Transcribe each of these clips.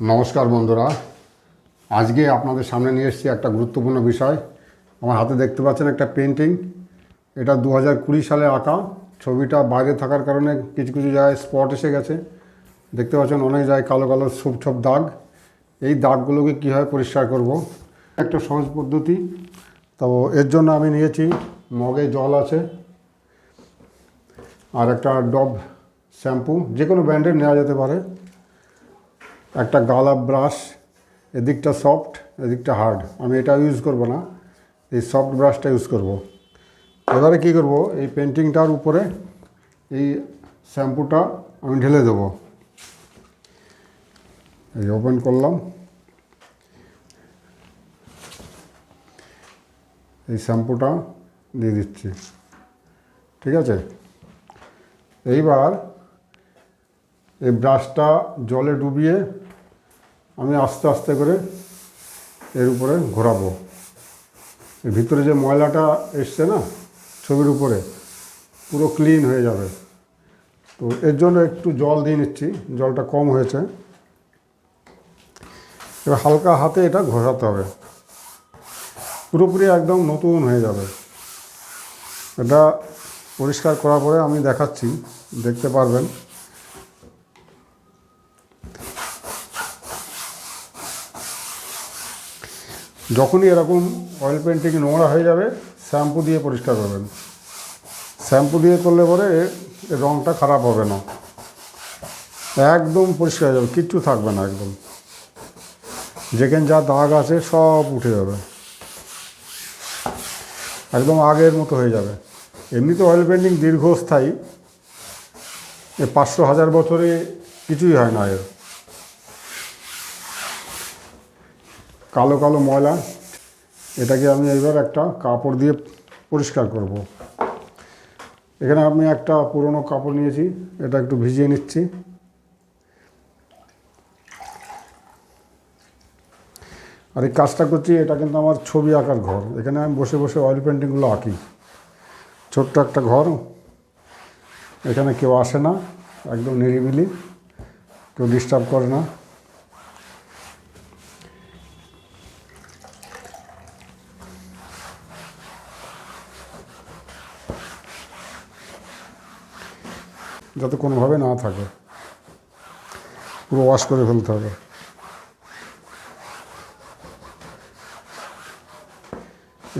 নমস্কার বন্ধুরা। আজকে আপনাদের সামনে নিয়ে এসেছি একটা গুরুত্বপূর্ণ বিষয়। আমার হাতে দেখতে পাচ্ছেন একটা পেন্টিং এটা দু হাজার কুড়ি সালে আঁকা। ছবিটা বাইরে থাকার কারণে কিছু কিছু জায়গায় স্পট এসে গেছে। দেখতে পাচ্ছেন অনেক জায়গায় কালো কালো ছোপ ছোপ দাগ। এই দাগগুলোকে কীভাবে পরিষ্কার করব? একটা সহজ পদ্ধতি। তো এর জন্য আমি নিয়েছি মগে জল আছে আর একটা ডব শ্যাম্পু। যে কোনো ব্র্যান্ডের নেওয়া যেতে পারে। একটা গালা ব্রাশ, এদিকটা সফট, এদিকটা হার্ড। আমি এটা ইউজ করব না, এই সফট ব্রাশটা ইউজ করব। এবারে কি করব, এই পেন্টিংটার উপরে এই শ্যাম্পুটা আমি ঢেলে দেবো। এই ওপেন করলাম। এই শ্যাম্পুটা দিয়ে দিচ্ছি। ঠিক আছে? এইবার এই ব্রাশটা জলে ডুবিয়ে আমি আস্তে আস্তে করে এর উপরে ঘোরাবো। এর ভিতরে যে ময়লাটা এসছে না, ছবির উপরে, পুরো ক্লিন হয়ে যাবে। তো এর জন্য একটু জল দিয়ে নিচ্ছি, জলটা কম হয়েছে। এবার হালকা হাতে এটা ঘষাতে হবে। পুরোপুরি একদম নতুন হয়ে যাবে। এটা পরিষ্কার করার পরে আমি দেখাচ্ছি, দেখতে পারবেন। যখনই এরকম অয়েল পেন্টিং নোংরা হয়ে যাবে শ্যাম্পু দিয়ে পরিষ্কার করবেন। শ্যাম্পু দিয়ে করলে পরে রঙটা খারাপ হবে না। একদম পরিষ্কার হয়ে যাবে, কিচ্ছু থাকবে না একদম। যেখানে যা দাগ আছে সব উঠে যাবে। একদম আগের মতো হয়ে যাবে। এমনিতে অয়েল পেন্টিং দীর্ঘস্থায়ী, এ পাঁচশো হাজার বছরে কিছুই হয় না এর। কালো কালো ময়লা, এটাকে আমি এবার একটা কাপড় দিয়ে পরিষ্কার করব। এখানে আমি একটা পুরনো কাপড় নিয়েছি, এটা একটু ভিজিয়ে নিচ্ছি। আর এই কাজটা করছি, এটা কিন্তু আমার ছবি আঁকার ঘর। এখানে আমি বসে বসে অয়েল পেন্টিংগুলো আঁকি। ছোট্ট একটা ঘর, এখানে কেউ আসে না, একদম নিরিবিলি, কেউ ডিস্টার্ব করে না। যাতে কোনোভাবে না থাকে। পুরো ওয়াশ করে ফেলতে হবে।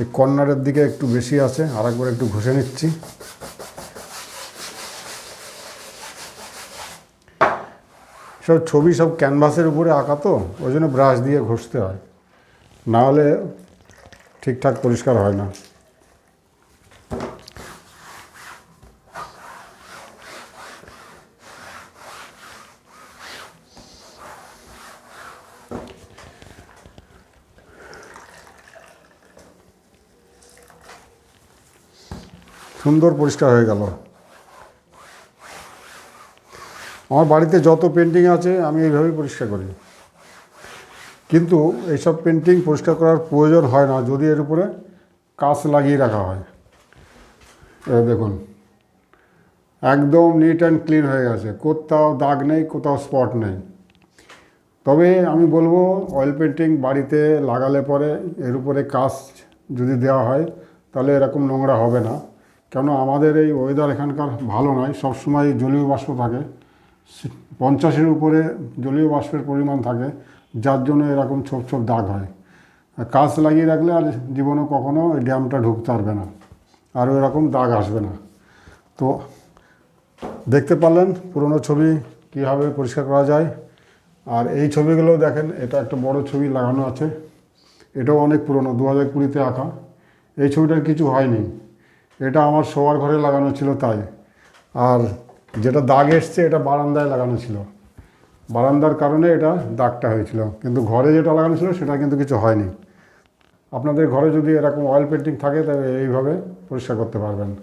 এই কর্নারের দিকে একটু বেশি আছে আর একবার একটু ঘষে নিচ্ছি। সব ছবি সব ক্যানভাসের উপরে আঁকা তো, ওই জন্য ব্রাশ দিয়ে ঘষতে হয়। না হলে ঠিকঠাক পরিষ্কার হয় না। সুন্দর পরিষ্কার হয়ে গেল। আমার বাড়িতে যত পেন্টিং আছে, আমি এইভাবেই পরিষ্কার করি। কিন্তু এইসব পেন্টিং পরিষ্কার করার প্রয়োজন হয় না, যদি এর উপরে কাঁচ লাগিয়ে রাখা হয়। দেখুন, একদম নিট অ্যান্ড ক্লিন হয়ে গেছে। কোথাও দাগ নেই, কোথাও স্পট নেই। তবে আমি বলব অয়েল পেন্টিং বাড়িতে লাগালে পরে এর উপরে কাঁচ যদি দেওয়া হয়, তাহলে এরকম নোংরা হবে না। কেন আমাদের এই ওয়েদার এখানকার ভালো নয়। সবসময় জলীয় বাষ্প থাকে। পঞ্চাশের উপরে জলীয় বাষ্পের পরিমাণ থাকে, যার জন্য এরকম ছোপ ছোপ দাগ হয়। কাঁচ লাগিয়ে রাখলে আর জীবনে কখনো ওই ড্যামটা ঢুকতে পারবে না আর এরকম দাগ আসবে না। তো দেখতে পারলেন পুরনো ছবি কীভাবে পরিষ্কার করা যায়। আর এই ছবিগুলো দেখেন, এটা একটা বড় ছবি লাগানো আছে। এটাও অনেক পুরনো, দু হাজার কুড়িতে আঁকা। এই ছবিটার কিছু হয়নি। এটা আমার শোয়ার ঘরে লাগানো ছিল তাই। আর যেটা দাগ এসছে, এটা বারান্দায় লাগানো ছিল। বারান্দার কারণে এটা দাগটা হয়েছিল। কিন্তু ঘরে যেটা লাগানো ছিল, সেটা কিন্তু কিছু হয়নি। আপনাদের ঘরে যদি এরকম অয়েল পেন্টিং থাকে, তাহলে এইভাবে পরিষ্কার করতে পারবেন।